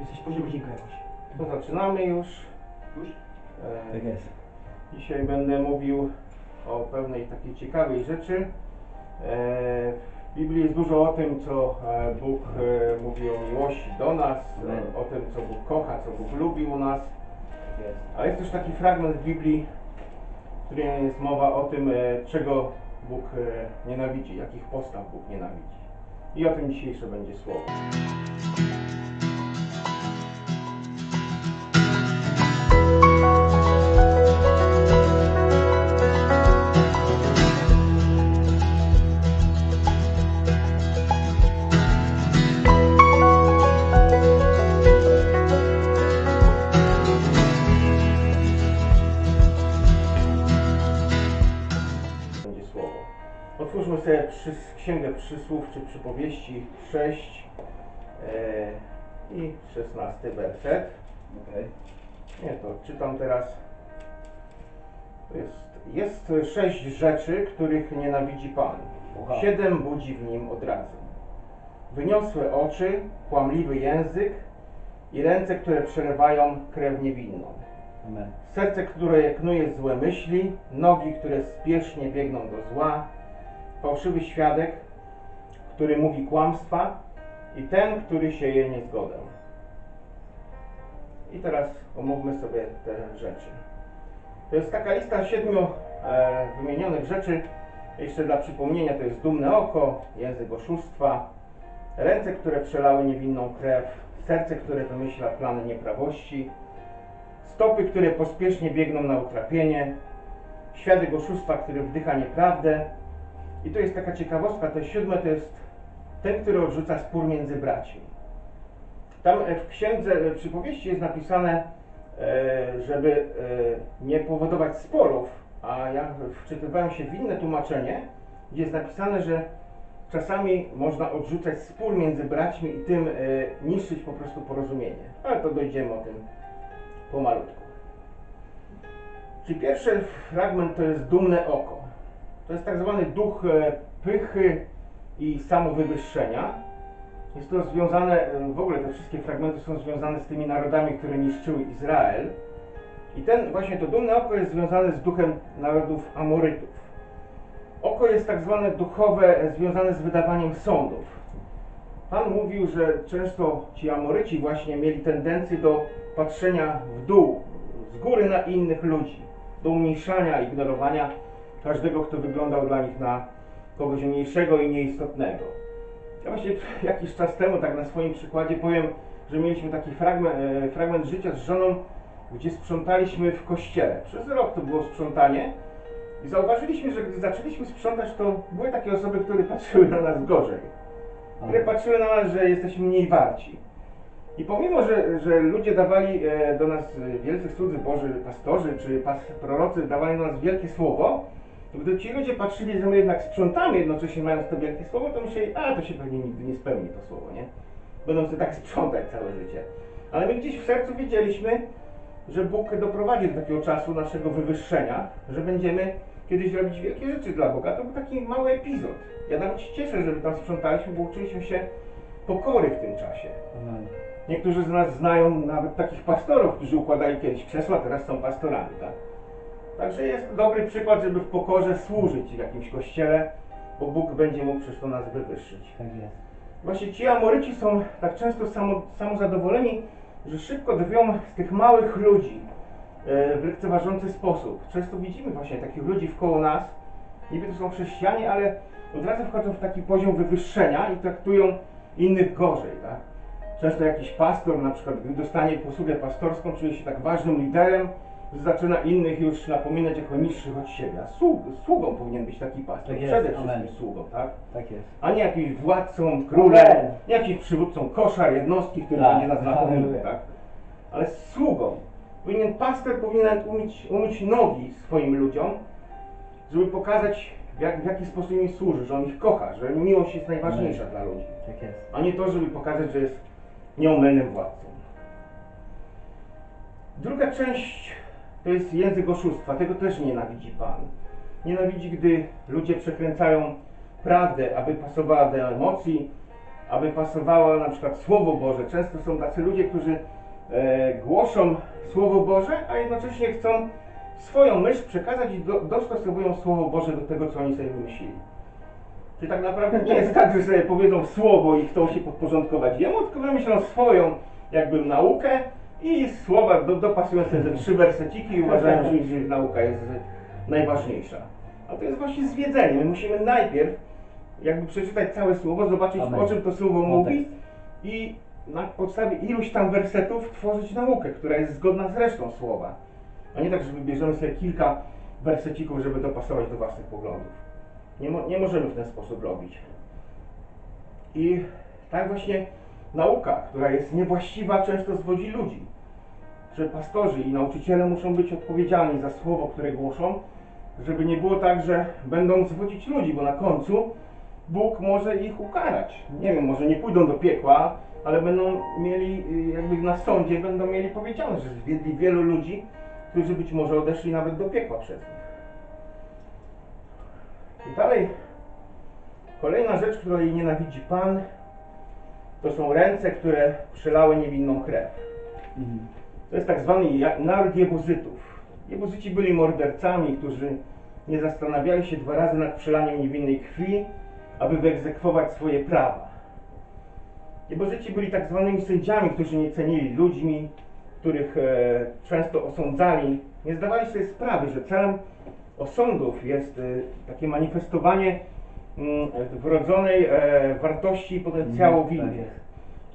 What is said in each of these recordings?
Jesteś poziom godzinka jakoś. To zaczynamy już. Już? E, Tak jest. Dzisiaj będę mówił o pewnej takiej ciekawej rzeczy. E, W Biblii jest dużo o tym, co e, Bóg e, mówi o miłości do nas, Amen. o, o tym, co Bóg kocha, co Bóg lubi u nas. Tak jest. A jest też taki fragment w Biblii, w którym jest mowa o tym, czego Bóg nienawidzi, jakich postaw Bóg nienawidzi. I o tym dzisiejsze będzie słowo. Otwórzmy sobie przy, Księgę Przysłów czy Przypowieści 6 e, i 16 werset. Okej. Nie, to czytam teraz. Jest, jest sześć rzeczy, których nienawidzi Pan. Ucha. Siedem budzi w nim od razu. Wyniosłe oczy, kłamliwy język i ręce, które przelewają krew niewinną. Amen. Serce, które knuje złe myśli, nogi, które spiesznie biegną do zła, fałszywy świadek, który mówi kłamstwa i ten, który sieje niezgodę. I teraz omówmy sobie te rzeczy. To jest taka lista siedmiu e, wymienionych rzeczy. Jeszcze dla przypomnienia to jest dumne oko, język oszustwa, ręce, które przelały niewinną krew, serce, które wymyśla plany nieprawości, stopy, które pospiesznie biegną na utrapienie, świadek oszustwa, który wdycha nieprawdę. I to jest taka ciekawostka, to siódme to jest ten, który odrzuca spór między braćmi. Tam e, w księdze e, przypowieści jest napisane, e, żeby nie powodować sporów, a ja wczytywałem się w inne tłumaczenie, gdzie jest napisane, że czasami można odrzucać spór między braćmi i tym niszczyć po prostu porozumienie. Ale to dojdziemy o tym pomalutku. Czyli pierwszy fragment to jest dumne oko. To jest tak zwany duch e, pychy i samowywyższenia. Jest to związane, e, w ogóle te wszystkie fragmenty są związane z tymi narodami, które niszczyły Izrael. I ten właśnie to dumne oko jest związane z duchem narodów Amorytów. Oko jest tak zwane duchowe, e, związane z wydawaniem sądów. Pan mówił, że często ci Amoryci właśnie mieli tendencję do patrzenia w dół, z góry na innych ludzi, do umniejszania, ignorowania każdego, kto wyglądał dla nich na kogoś mniejszego i nieistotnego. Ja właśnie jakiś czas temu, tak na swoim przykładzie powiem, że mieliśmy taki fragment, e, fragment życia z żoną, gdzie sprzątaliśmy w kościele. Przez rok to było sprzątanie i zauważyliśmy, że gdy zaczęliśmy sprzątać, to były takie osoby, które patrzyły na nas gorzej które patrzyły na nas, że jesteśmy mniej warci. I pomimo, że, że ludzie dawali e, do nas wielcy cudzy Boży pastorzy czy prorocy dawali do nas wielkie słowo, to gdy ci ludzie patrzyli, że my jednak sprzątamy jednocześnie mając to wielkie słowo, to myśleli, a to się pewnie nigdy nie spełni to słowo, nie? Będą sobie tak sprzątać całe życie. Ale my gdzieś w sercu wiedzieliśmy, że Bóg doprowadzi do takiego czasu naszego wywyższenia, że będziemy kiedyś robić wielkie rzeczy dla Boga. To był taki mały epizod. Ja nawet się cieszę, że my tam sprzątaliśmy, bo uczyliśmy się pokory w tym czasie. Niektórzy z nas znają nawet takich pastorów, którzy układali kiedyś krzesła, teraz są pastorami, tak? Także jest to dobry przykład, żeby w pokorze służyć w jakimś kościele, bo Bóg będzie mógł przez to nas wywyższyć. Tak jest. Właśnie ci Amoryci są tak często samo, samozadowoleni, że szybko drwią z tych małych ludzi e, w lekceważący sposób. Często widzimy właśnie takich ludzi wkoło nas, niby to są chrześcijanie, ale od razu wchodzą w taki poziom wywyższenia i traktują innych gorzej, tak? Często jakiś pastor na przykład, gdy dostanie posługę pastorską, czuje się tak ważnym liderem, zaczyna innych już napominać jako niższych od siebie. A sług, sługą powinien być taki pastor, Tak jest, przede wszystkim amen. sługą, tak? Tak jest. a nie jakimś władcą, królem, Amen. nie jakimś przywódcą koszar, jednostki, który Tak, będzie nas napominał, tak? Ale sługą. Powinien, pastor powinien umyć, umyć nogi swoim ludziom, żeby pokazać, w, jak, w jaki sposób im służy, że on ich kocha, że miłość jest najważniejsza dla ludzi, Tak jest. a nie to, żeby pokazać, że jest nieomylnym władcą. Druga część to jest język oszustwa. Tego też nienawidzi Pan. Nienawidzi, gdy ludzie przekręcają prawdę, aby pasowała do emocji, aby pasowało na przykład Słowo Boże. Często są tacy ludzie, którzy e, głoszą Słowo Boże, a jednocześnie chcą swoją myśl przekazać i do, dostosowują Słowo Boże do tego, co oni sobie wymyślili. Czyli tak naprawdę nie jest tak, że sobie powiedzą słowo i chcą się podporządkować jemu, tylko wymyślą swoją jakby naukę i słowa do, dopasują sobie te trzy werseciki i uważają, że ich nauka jest najważniejsza. A to jest właśnie zwiedzenie. My musimy najpierw jakby przeczytać całe słowo, zobaczyć Amen. o czym to słowo mówi Kontekst. i na podstawie iluś tam wersetów tworzyć naukę, która jest zgodna z resztą słowa. A nie tak, że wybierzemy sobie kilka wersecików, żeby dopasować do własnych poglądów. Nie, mo- nie możemy w ten sposób robić. I tak właśnie nauka, która jest niewłaściwa, często zwodzi ludzi. Że pastorzy i nauczyciele muszą być odpowiedzialni za słowo, które głoszą, żeby nie było tak, że będą zwodzić ludzi, bo na końcu Bóg może ich ukarać. Nie wiem, może nie pójdą do piekła, ale będą mieli, y, jakby na sądzie będą mieli powiedziane, że zwiedli wielu ludzi, którzy być może odeszli nawet do piekła przez nich. I dalej, kolejna rzecz, której nienawidzi Pan, to są ręce, które przelały niewinną krew. Mhm. To jest tak zwany naród Jebuzytów. Jebuzyci byli mordercami, którzy nie zastanawiali się dwa razy nad przelaniem niewinnej krwi, aby wyegzekwować swoje prawa. Jebuzyci byli tak zwanymi sędziami, którzy nie cenili ludźmi, których e, często osądzali. Nie zdawali sobie sprawy, że celem osądów jest e, takie manifestowanie wrodzonej e, wartości i potencjału w Mhm, tak innych. jest.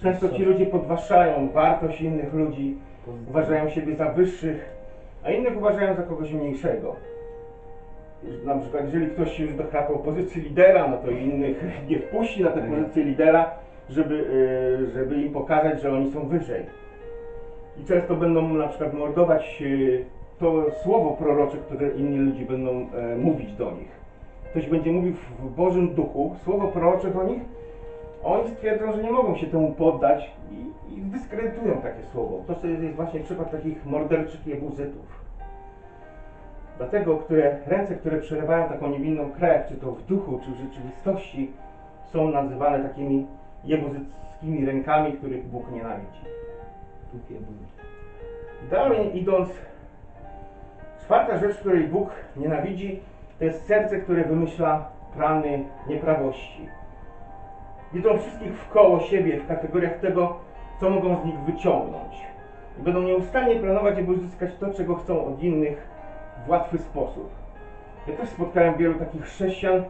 Często ci ludzie podważają wartość innych ludzi, uważają siebie za wyższych, a innych uważają za kogoś mniejszego. Na przykład, jeżeli ktoś już dochrapał pozycji lidera, no to innych nie wpuści na tę Tak. pozycję lidera, żeby, y, żeby im pokazać, że oni są wyżej. I często będą na przykład mordować y, to słowo prorocze, które inni ludzie będą e, mówić do nich. Ktoś będzie mówił w Bożym Duchu słowo prorocze do nich, oni stwierdzą, że nie mogą się temu poddać i, i dyskredytują takie słowo. To jest właśnie przykład takich morderczych jebuzytów. Dlatego które, ręce, które przelewają taką niewinną krew, czy to w duchu, czy w rzeczywistości, są nazywane takimi jebuzyckimi rękami, których Bóg nienawidzi. Dalej idąc, czwarta rzecz, której Bóg nienawidzi, to jest serce, które wymyśla plany nieprawości. Widzą wszystkich wkoło siebie w kategoriach tego, co mogą z nich wyciągnąć. I będą nieustannie planować, aby uzyskać to, czego chcą od innych w łatwy sposób. Ja też spotkałem wielu takich chrześcijan,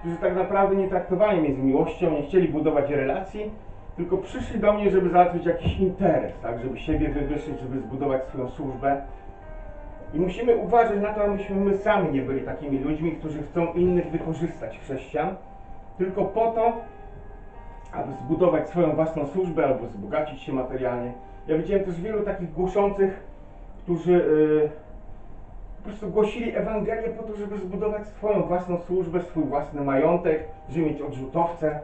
którzy tak naprawdę nie traktowali mnie z miłością, nie chcieli budować relacji, tylko przyszli do mnie, żeby załatwić jakiś interes, tak, żeby siebie wywyższyć, żeby zbudować swoją służbę. I musimy uważać na to, abyśmy my sami nie byli takimi ludźmi, którzy chcą innych wykorzystać, chrześcijan, tylko po to, aby zbudować swoją własną służbę albo wzbogacić się materialnie. Ja widziałem też wielu takich głoszących, którzy yy, po prostu głosili Ewangelię po to, żeby zbudować swoją własną służbę, swój własny majątek, żeby mieć odrzutowce.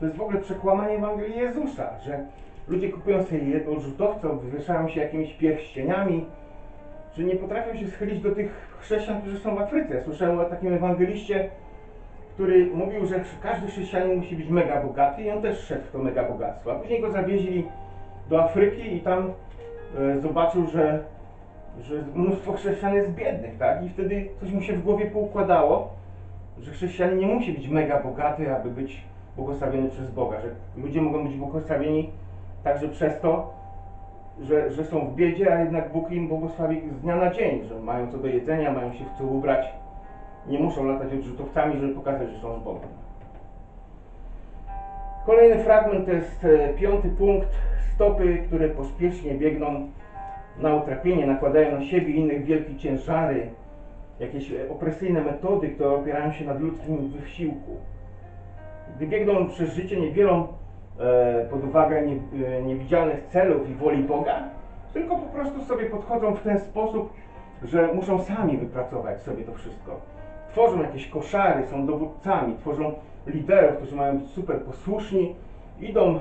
To jest w ogóle przekłamanie Ewangelii Jezusa, że ludzie kupują sobie odrzutowce, obwieszają się jakimiś pierścieniami, że nie potrafią się schylić do tych chrześcijan, którzy są w Afryce. Ja słyszałem o takim ewangeliście, który mówił, że każdy chrześcijanin musi być mega bogaty i on też szedł w to mega bogactwo. A później go zawieźli do Afryki i tam e, zobaczył, że, że mnóstwo chrześcijan jest biednych, tak? I wtedy coś mu się w głowie poukładało, że chrześcijanin nie musi być mega bogaty, aby być błogosławiony przez Boga, że ludzie mogą być błogosławieni także przez to, że, że są w biedzie, a jednak Bóg im błogosławi z dnia na dzień, że mają co do jedzenia, mają się w co ubrać, nie muszą latać odrzutowcami, żeby pokazać, że są z Bogiem. Kolejny fragment to jest e, piąty punkt. Stopy, które pospiesznie biegną na utrapienie, nakładają na siebie innych wielkie ciężary, jakieś e, opresyjne metody, które opierają się na ludzkim wysiłku. Gdy biegną przez życie, nie biorą pod uwagę e, niewidzialnych celów i woli Boga, tylko po prostu sobie podchodzą w ten sposób, że muszą sami wypracować sobie to wszystko. Tworzą jakieś koszary, są dowódcami, tworzą liderów, którzy mają być super posłuszni, idą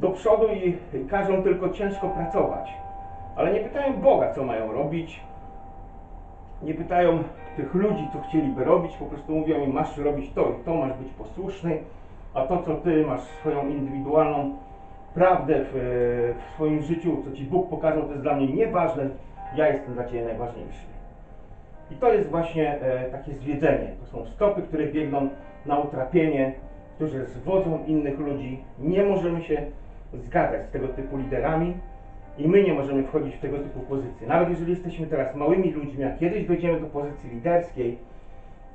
do przodu i każą tylko ciężko pracować. Ale nie pytają Boga, co mają robić, nie pytają tych ludzi, co chcieliby robić, po prostu mówią im, masz robić to i to, masz być posłuszny, a to, co ty masz swoją indywidualną prawdę w, w swoim życiu, co ci Bóg pokazał, to jest dla mnie nieważne, ja jestem dla ciebie najważniejszy. I to jest właśnie e, takie zwiedzenie. To są stopy, które biegną na utrapienie, które zwodzą innych ludzi. Nie możemy się zgadzać z tego typu liderami i my nie możemy wchodzić w tego typu pozycje. Nawet jeżeli jesteśmy teraz małymi ludźmi, a kiedyś dojdziemy do pozycji liderskiej,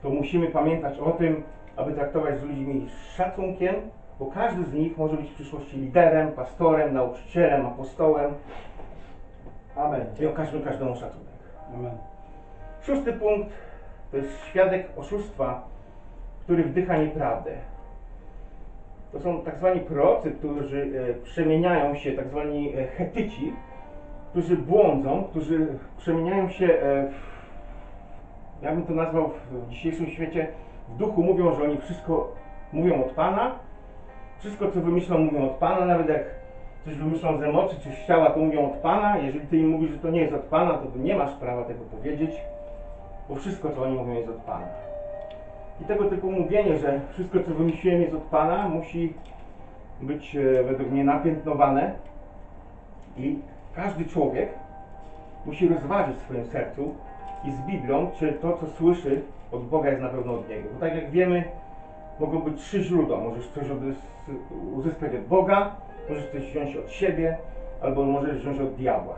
to musimy pamiętać o tym, aby traktować z ludźmi z szacunkiem, bo każdy z nich może być w przyszłości liderem, pastorem, nauczycielem, apostołem Amen. i okażmy każdemu szacunek. Amen. Szósty punkt to jest świadek oszustwa, który wdycha nieprawdę. To są tak zwani prorocy, którzy e, przemieniają się, tak zwani e, hetyci, którzy błądzą, którzy przemieniają się, e, w, ja bym to nazwał w dzisiejszym świecie, w duchu mówią, że oni wszystko mówią od Pana, wszystko co wymyślą mówią od Pana, nawet jak coś wymyślą z emocji czy z ciała, to mówią od Pana. Jeżeli Ty im mówisz, że to nie jest od Pana, to Ty nie masz prawa tego powiedzieć, bo wszystko co oni mówią jest od Pana. I tego typu mówienie, że wszystko co wymyśliłem jest od Pana, musi być e, według mnie napiętnowane i każdy człowiek musi rozważyć w swoim sercu i z Biblią, czy to, co słyszy od Boga jest na pewno od Niego. Bo tak jak wiemy, mogą być trzy źródła. Możesz coś uzyskać od Boga, możesz coś wziąć od siebie, albo możesz wziąć od diabła.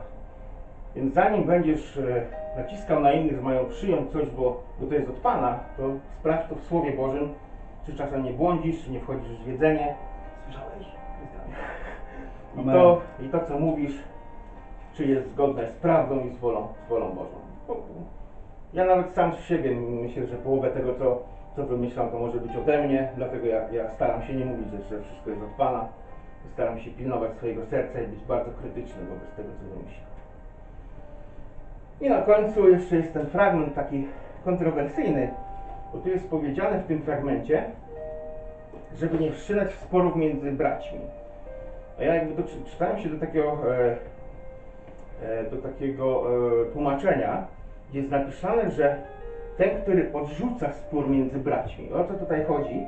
Więc zanim będziesz e, naciskał na innych, że mają przyjąć coś, bo, bo to jest od Pana, to sprawdź to w Słowie Bożym, czy czasem nie błądzisz, czy nie wchodzisz w zwiedzenie. Słyszałeś? I to, I to, co mówisz, czy jest zgodne z prawdą i z wolą, z wolą Bożą. Ja nawet sam z siebie myślę, że połowę tego, co, co wymyślam, to może być ode mnie, dlatego ja, ja staram się nie mówić, że, wszystko jest od Pana. Staram się pilnować swojego serca i być bardzo krytyczny wobec tego, co wymyślam. I na końcu jeszcze jest ten fragment taki kontrowersyjny, bo tu jest powiedziane w tym fragmencie, żeby nie wszczynać sporów między braćmi. A ja jakby do, czytałem się do takiego, e, e, do takiego e, tłumaczenia, jest napisane, że ten, który odrzuca spór między braćmi. O co tutaj chodzi?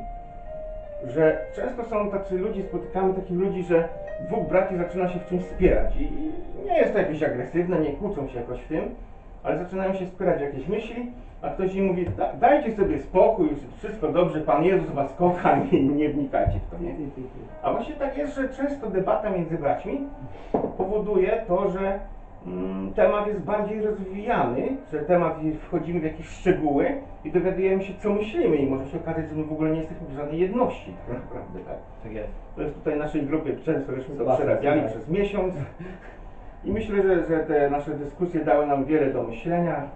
Że często są tacy ludzie, spotykamy takich ludzi, że dwóch braci zaczyna się w czymś spierać i, i nie jest to jakieś agresywne, nie kłócą się jakoś w tym, ale zaczynają się spierać jakieś myśli, a ktoś im mówi, "Da- dajcie sobie spokój, już wszystko dobrze, Pan Jezus was kocha, nie, nie wnikajcie w to, nie? A właśnie tak jest, że często debata między braćmi powoduje to, że temat jest bardziej rozwijany, że temat wchodzimy w jakieś szczegóły i dowiadujemy się, co myślimy i może się okazać, że my w ogóle nie jesteśmy w żadnej jedności tak naprawdę, tak? Tak jest. To jest tutaj w naszej grupie często żeśmy to przerabiali przez miesiąc i myślę, że, że te nasze dyskusje dały nam wiele do myślenia.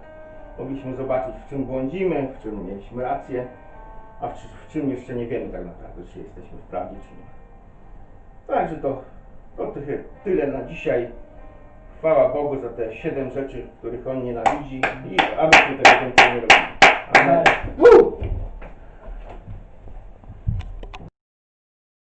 Mogliśmy zobaczyć, w czym błądzimy, w czym mieliśmy rację, a w, w czym jeszcze nie wiemy tak naprawdę, czy jesteśmy w prawdzie, czy nie. Także to, to ty- tyle na dzisiaj. Chwała Bogu za te siedem rzeczy, których On nienawidzi i abyśmy tego więcej nie robili. Amen.